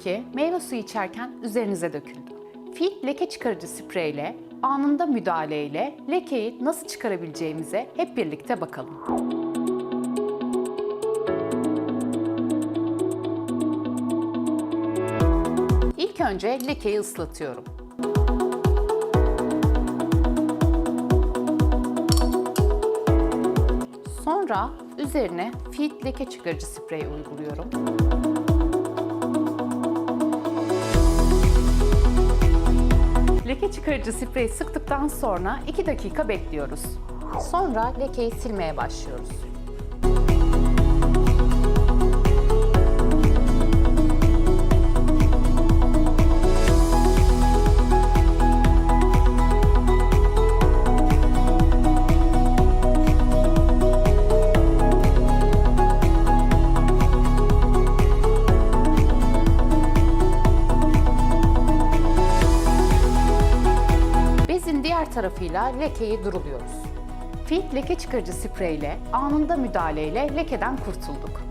ki meyve suyu içerken üzerinize döküldü. Fil leke çıkarıcı spreyle anında müdahaleyle lekeyi nasıl çıkarabileceğimize hep birlikte bakalım. İlk önce lekeyi ıslatıyorum. Sonra üzerine Fit leke çıkarıcı spreyi uyguluyorum. Leke çıkarıcı spreyi sıktıktan sonra 2 dakika bekliyoruz. Sonra lekeyi silmeye başlıyoruz. Tarafıyla lekeyi duruluyoruz. Fit leke çıkarıcı spreyle anında müdahaleyle lekeden kurtulduk.